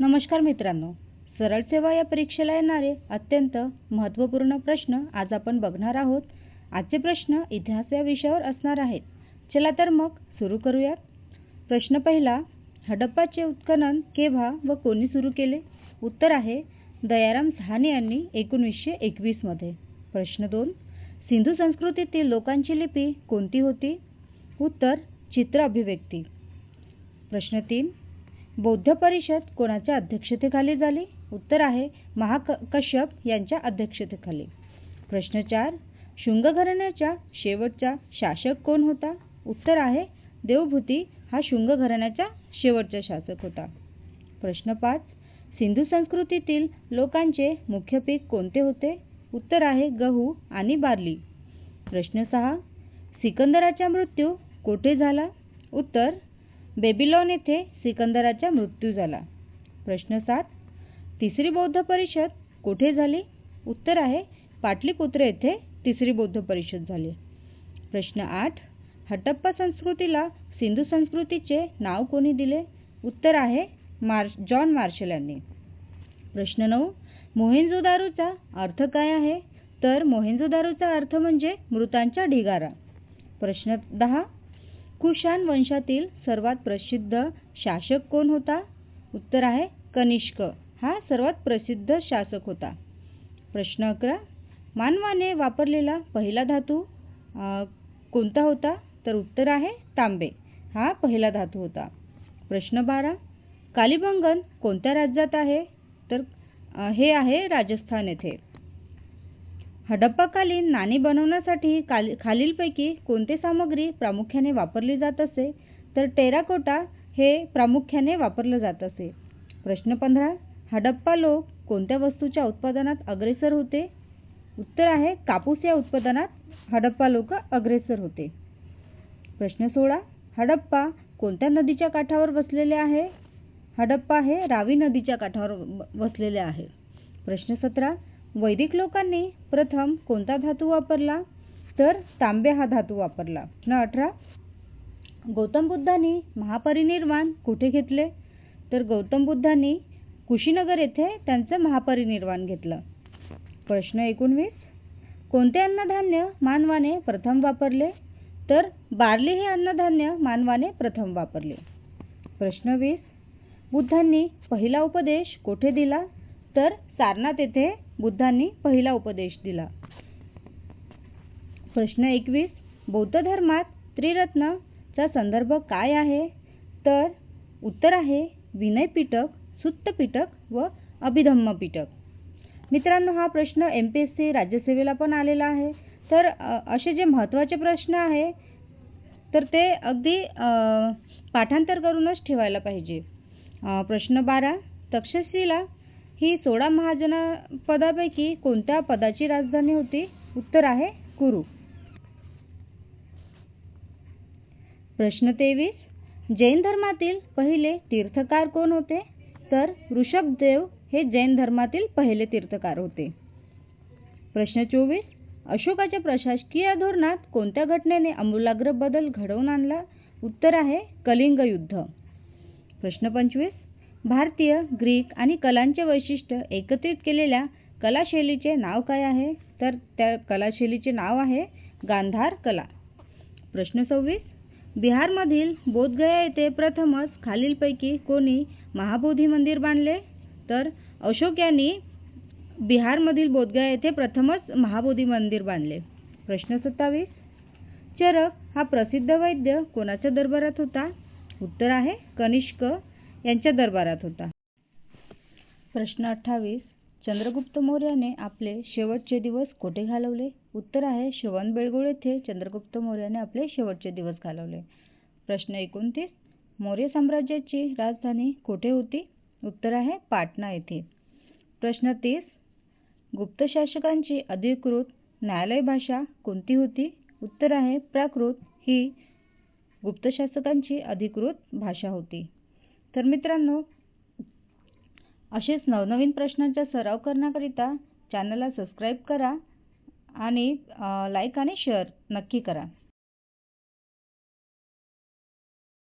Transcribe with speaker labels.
Speaker 1: नमस्कार मित्रांनो. सरळ सेवा या परीक्षेला येणारे अत्यंत महत्त्वपूर्ण प्रश्न आज आपण बघणार आहोत. आजचे प्रश्न इतिहास या विषयावर असणार आहेत. चला तर मग सुरू करूयात. प्रश्न पहिला हडप्पाचे उत्खनन केव्हा व कोणी सुरू केले? उत्तर आहे दयाराम सहाने यांनी एकोणीसशे एकवीसमध्ये प्रश्न दोन सिंधू संस्कृतीतील लोकांची लिपी कोणती होती? उत्तर चित्र अभिव्यक्ती. प्रश्न तीन बौद्ध परिषद कोणाच्या अध्यक्षतेखाली झाली? उत्तर आहे महाकश्यप यांच्या अध्यक्षतेखाली. प्रश्न चार शुंग घराण्याच्या शेवटचा शासक कोण होता? उत्तर आहे देवभूती हा शुंग घराण्याचा शेवटचा शासक होता. प्रश्न पाच सिंधू संस्कृतीतील लोकांचे मुख्य पीक कोणते होते? उत्तर आहे गहू आणि बार्ली. प्रश्न सहा सिकंदराचा मृत्यू कोठे झाला? उत्तर बेबिलॉन येथे सिकंदराचा मृत्यू झाला. प्रश्न सात. तिसरी बौद्ध परिषद कुठे झाली? उत्तर आहे पाटलीपुत्र येथे तिसरी बौद्ध परिषद झाली. प्रश्न आठ. हटप्पा संस्कृतीला सिंधू संस्कृतीचे नाव कोणी दिले? उत्तर आहे मार्श जॉन मार्शल यांनी. प्रश्न नऊ. मोहेंजोदारोचा अर्थ काय आहे? तर मोहेंजोदारोचा अर्थ म्हणजे मृतांचा ढिगारा. प्रश्न दहा. कुशान वंशातील सर्वात प्रसिद्ध शासक कोण होता? उत्तर आहे कनिष्क. हा सर्वात प्रसिद्ध शासक होता. प्रश्न अकरा. मानवाने वापरलेला पहिला धातू कोणता होता? तर उत्तर आहे तांबे. हा पहिला धातू होता. प्रश्न बारा. कालिबंगन कोणत्या राज्यात आहे? तर हे आहे राजस्थान येथे. हडप्पाकालीन नाणी बनवण्यासाठी खालीलपैकी कोणती सामग्री प्रामुख्याने वापरली जात असे? तर टेराकोटा हे प्रामुख्याने वापरलं जात असे. प्रश्न पंधरा हडप्पा लोक कोणत्या वस्तूच्या उत्पादनात अग्रेसर होते? उत्तर आहे कापूस या उत्पादनात हडप्पा लोक अग्रेसर होते. प्रश्न सोळा हडप्पा कोणत्या नदीच्या काठावर वसलेले आहे? हडप्पा हे रावी नदीच्या काठावर वसलेले आहे. प्रश्न सतरा वैदिक लोकांनी प्रथम कोणता धातू वापरला? तर तांबे हा धातू वापरला. प्रश्न अठरा गौतम बुद्धांनी महापरिनिर्वाण कुठे घेतले? तर गौतम बुद्धांनी कुशीनगर येथे त्यांचं महापरिनिर्वाण घेतलं. प्रश्न एकोणवीस कोणते अन्नधान्य मानवाने प्रथम वापरले? तर बार्ली हे अन्नधान्य मानवाने प्रथम वापरले. प्रश्न वीस बुद्धांनी पहिला उपदेश कोठे दिला? तर सारनाथ येथे बुद्धांनी पहिला उपदेश दिला. प्रश्न एकवीस. बौद्ध धर्मात त्रिरत्नचा संदर्भ काय आहे? तर उत्तर आहे विनय पिटक सुत्त पिटक व अभिधम्म पिटक मित्रांनो हा प्रश्न एम पी एस सी राज्यसेवेला पण आलेला आहे. तर असे जे महत्त्वाचे प्रश्न आहे तर ते अगदी पाठांतर करूनच ठेवायला पाहिजे. प्रश्न बारा. तक्षशिला ही सोळा महाजनपदापैकी कोणत्या पदाची राजधानी होती? उत्तर आहे कुरु. प्रश्न तेवीस. जैन धर्मातील पहिले तीर्थकार कोण होते? तर ऋषभदेव हे जैन धर्मातील पहिले तीर्थकार होते. प्रश्न चोवीस. अशोकाच्या प्रशासकीय धोरणात कोणत्या घटनेने आमूलाग्र बदल घडवून आणला? उत्तर आहे कलिंग युद्ध प्रश्न पंचवीस. भारतीय ग्रीक आणि कलांचे वैशिष्ट्य एकत्रित केलेल्या कलाशैलीचे नाव काय आहे? तर त्या कलाशैलीचे नाव आहे गांधार कला. प्रश्न सव्वीस. बिहारमधील बोधगया येथे प्रथमच खालीलपैकी कोणी महाबोधी मंदिर बांधले? तर अशोक यांनी बिहारमधील बोधगया येथे प्रथमच महाबोधी मंदिर बांधले. प्रश्न सत्तावीस. चरक हा प्रसिद्ध वैद्य कोणाच्या दरबारात होता? उत्तर आहे कनिष्क यांच्या दरबारात होता. प्रश्न अठ्ठावीस. चंद्रगुप्त मौर्याने आपले शेवटचे दिवस कोठे घालवले? उत्तर आहे श्रवणबेळगोळ येथे चंद्रगुप्त मौर्याने आपले शेवटचे दिवस घालवले. प्रश्न एकोणतीस. मौर्य साम्राज्याची राजधानी कोठे होती? उत्तर आहे पाटणा येथे. प्रश्न तीस. गुप्त शासकांची अधिकृत न्यायालय भाषा कोणती होती? उत्तर आहे प्राकृत. ही गुप्त शासकांची अधिकृत भाषा होती. तर मित्रांनो असेच नवनवीन प्रश्नांचा सराव करण्याकरिता चॅनलला सबस्क्राईब करा आणि लाईक आणि शेअर नक्की करा.